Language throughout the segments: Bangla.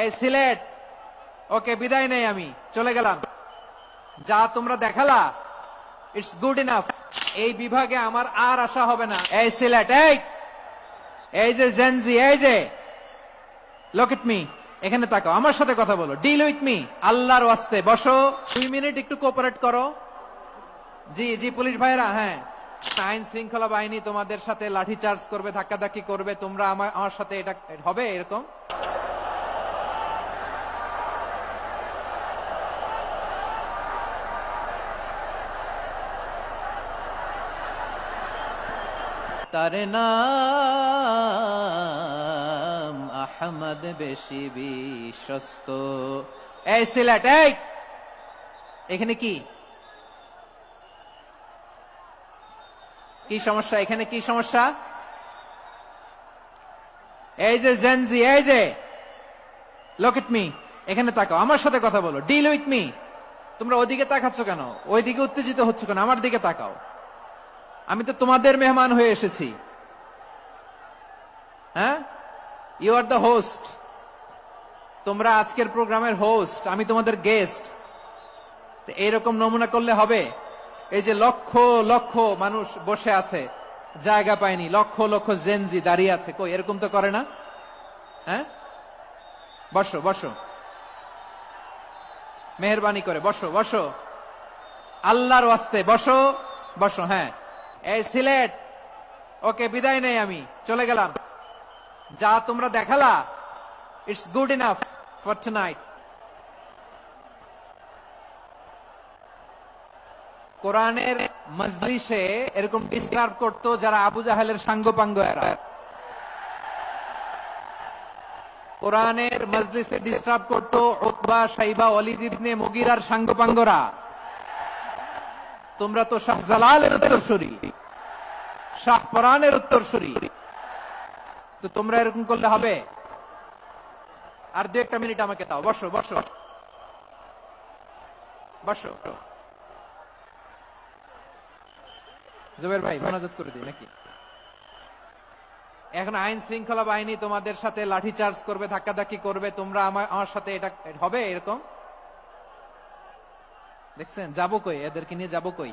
এই সিলেট, ওকে বিদায় নেই আমি, চলে গেলাম। যা তোমরা দেখালা ইটস গুড ইনাফ এই বিভাগে আমার আর আশা হবে না। এই সিলেট, এই! এই যে জেনজি এই যে! লোক ইট মি এখানে তাকাও, আমার সাথে কথা বলো। ডিল উইথ মি আল্লাহর ওয়াস্তে। বসো, দুই মিনিট একটু কোঅপারেট করো। জি জি, পুলিশ ভাইরা হ্যাঁ। আইন শৃঙ্খলা বাহিনী তোমাদের সাথে লাঠি চার্জ করবে, ধাক্কাধাক্কি করবে, তোমরা আমার আমার সাথে এটা, হবে এরকম? তার নাম আহমদ বেশি বিশ্বস্ত। এই সিলেট, এই! এখানে কি? কি সমস্যা? এখানে কি সমস্যা? এই যে জেনজি এই যে! লোক ইট মি এখানে তাকাও, আমার সাথে কথা বলো ডিল উইথ মি তোমরা ওইদিকে তাকাচ্ছ কেন? ওইদিকে উত্তেজিত হচ্ছে কেন? আমার দিকে তাকাও। আমি তো তোমাদের মেহমান হয়ে এসেছি। হ্যাঁ? ইউ আর দ্য হোস্ট তোমরা আজকের প্রোগ্রামের হোস্ট আমি তোমাদের গেস্ট এইরকম নমুনা করলে হবে। এই যে লক্ষ লক্ষ মানুষ বসে আছে, জায়গা পায়নি, লক্ষ লক্ষ জেনজি দাঁড়িয়ে আছে। কই, এরকম তো করে না? হ্যাঁ? বসো বসো। মেহরবানি করে, বসো বসো। আল্লাহর ওয়াস্তে, বসো বসো হ্যাঁ। এই সিলেট। ওকে, বিদায় নেই আমি। চলে গেলাম। যা তোমরা দেখালা it's good enough for tonight কোরআনের মজলিসে এরকম ডিস্টার্ব করতো যারা আবু জাহেলের সাঙ্গপাঙ্গ এরা কোরআনের মজলিসে ডিস্টার্ব করতো ওতবা সাইবা অলিদ ইবনে মুগিরার সাঙ্গপাঙ্গরা। তোমরা তো শাহ জালালের উত্তরসূরি। শাহ পরানের উত্তরসূরি তো তোমরা এরকম করলে হবে? আর দু একটা মিনিট আমাকে দাও। বসো বসো বসো। জুবের ভাই মনোযোগ করে দিই নাকি? এখন আইন শৃঙ্খলা বাহিনী তোমাদের সাথে লাঠি চার্জ করবে, ধাক্কাধাক্কি করবে, তোমরা আমার আমার সাথে এটা হবে এরকম? দেখছেন? যাব কই? এদেরকে নিয়ে যাব কই?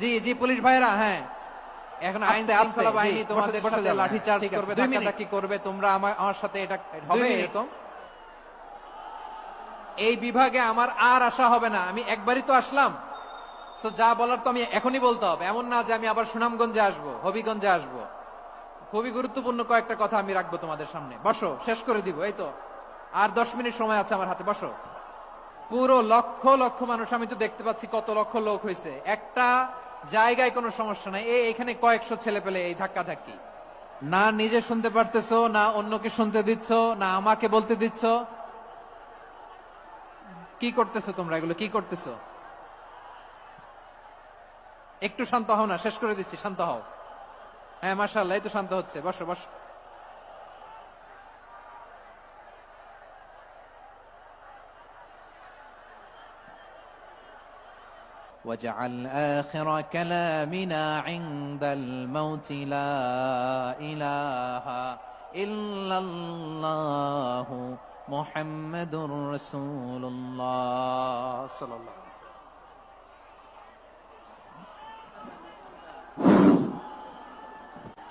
জি জি পুলিশ ভাইরা হ্যাঁ। এখন আইন শৃঙ্খলা বাহিনী তোমাদের সাথে লাঠি চার্জ করবে ধাক্কাধাক্কি করবে তোমরা আমার আমার সাথে এটা হবে এরকম। এই বিভাগে আমার আর আশা হবে না আমি একবারই তো আসলাম। সো যা বলার তো আমি এখনই বলতে হবে। এমন না যে আমি আবার সুনামগঞ্জে আসব হবিগঞ্জে আসব। খুবই গুরুত্বপূর্ণ কয়েকটা কথা আমি রাখব তোমাদের সামনে। বসো শেষ করে দিব এই তো। আর দশ মিনিট সময় আছে আমার হাতে বসো। পুরো লক্ষ লক্ষ মানুষ আমি তো দেখতে পাচ্ছি কত লক্ষ লোক হয়েছে। একটা জায়গায় কোনো সমস্যা নাই। এখানে কয়েকশো ছেলে পেলে এই ধাক্কা ধাক্কি না নিজে শুনতে পারতেছো, না অন্যকে শুনতে দিচ্ছ, না আমাকে বলতে দিচ্ছ। কি করতেছো তোমরা এগুলো? কি করতেছো? একটু শান্ত হও না, শেষ করে দিচ্ছি, শান্ত হও। হ্যাঁ মার্শাল্লাহ এই তো শান্ত হচ্ছে। বসো বসো। واجعل آخر كلامنا عند الموت لا إله إلا الله محمد رسول الله صلى الله عليه وسلم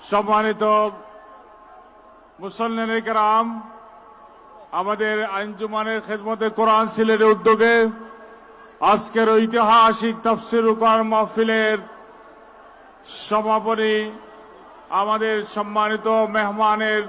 সম্মানিত মুসল্লিন কেরাম আমাদের আঞ্জুমানের খেদমতে কোরআন সিলেটের উদ্যোগে আজকের ঐতিহাসিক তফসির উপর মাহফিলের সমাপনী আমাদের সম্মানিত মেহমানের